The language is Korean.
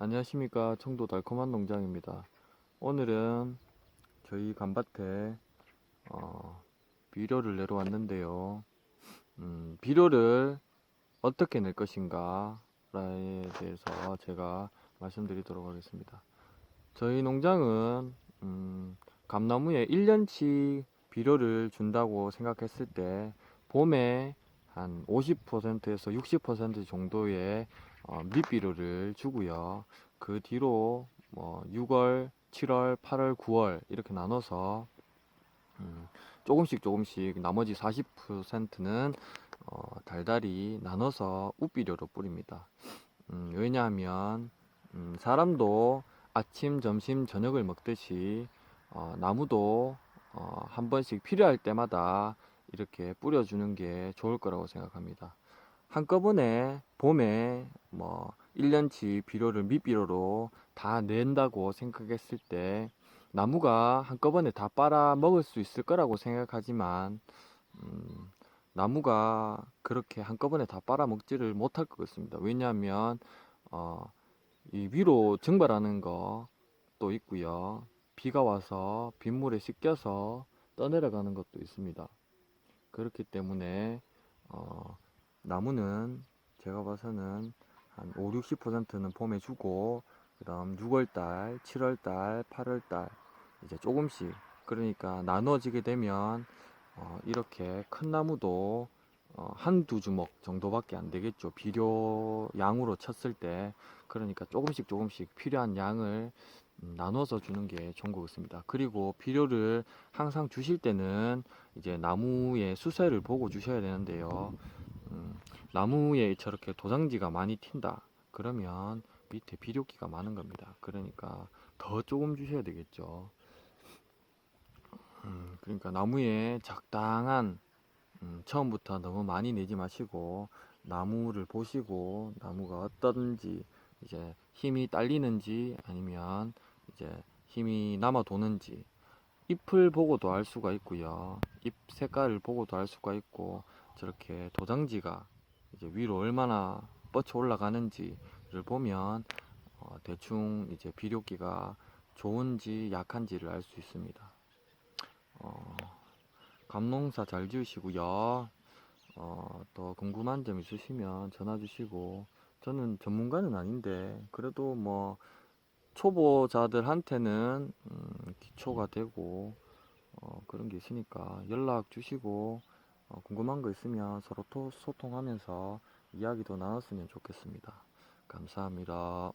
안녕하십니까. 청도 달콤한 농장입니다. 오늘은 저희 간밭에 어, 비료를 내러 왔는데요. 음, 비료를 어떻게 낼 것인가 에 대해서 제가 말씀드리도록 하겠습니다. 저희 농장은 음, 감나무에 1년치 비료를 준다고 생각했을 때 봄에 한 50%에서 60% 정도의 어, 밑비료를 주고요. 그 뒤로 뭐 6월, 7월, 8월, 9월 이렇게 나눠서 음, 조금씩 조금씩 나머지 40%는 어, 달달이 나눠서 우비료로 뿌립니다. 음, 왜냐하면 음, 사람도 아침, 점심, 저녁을 먹듯이 어, 나무도 어, 한 번씩 필요할 때마다 이렇게 뿌려주는 게 좋을 거라고 생각합니다. 한꺼번에 봄에 뭐 1년치 비료를 밑비료로 다 낸다고 생각했을 때 나무가 한꺼번에 다 빨아 먹을 수 있을 거라고 생각하지만 음, 나무가 그렇게 한꺼번에 다 빨아 먹지를 못할 것 같습니다. 왜냐하면 어, 이 위로 증발하는 것도 있고요. 비가 와서 빗물에 씻겨서 떠내려가는 것도 있습니다. 그렇기 때문에 어, 나무는 제가 봐서는 한 5, 60%는 봄에 주고 그 다음 6월달, 7월달, 8월달 이제 조금씩 그러니까 나눠지게 되면 어, 이렇게 큰 나무도 어, 한두 주먹 정도밖에 안 되겠죠. 비료 양으로 쳤을 때 그러니까 조금씩 조금씩 필요한 양을 음, 나눠서 주는 게 좋은 것 같습니다. 그리고 비료를 항상 주실 때는 이제 나무의 수세를 보고 주셔야 되는데요. 음, 나무에 저렇게 도장지가 많이 튄다. 그러면 밑에 비료기가 많은 겁니다. 그러니까 더 조금 주셔야 되겠죠. 음, 그러니까 나무에 적당한 음, 처음부터 너무 많이 내지 마시고 나무를 보시고 나무가 어떤지 이제 힘이 딸리는지 아니면 이제 힘이 남아 도는지 잎을 보고도 알 수가 있고요. 잎 색깔을 보고도 알 수가 있고 저렇게 도장지가 이제 위로 얼마나 뻗쳐 올라가는지를 보면 어, 대충 이제 비료기가 좋은지 약한지를 알 수 있습니다. 어, 감농사 잘 지으시고요. 어, 또 궁금한 점 있으시면 전화 주시고 저는 전문가는 아닌데 그래도 뭐 초보자들한테는 음, 기초가 되고 어, 그런 게 있으니까 연락 주시고 어, 궁금한 거 있으면 서로 토, 소통하면서 이야기도 나눴으면 좋겠습니다. 감사합니다.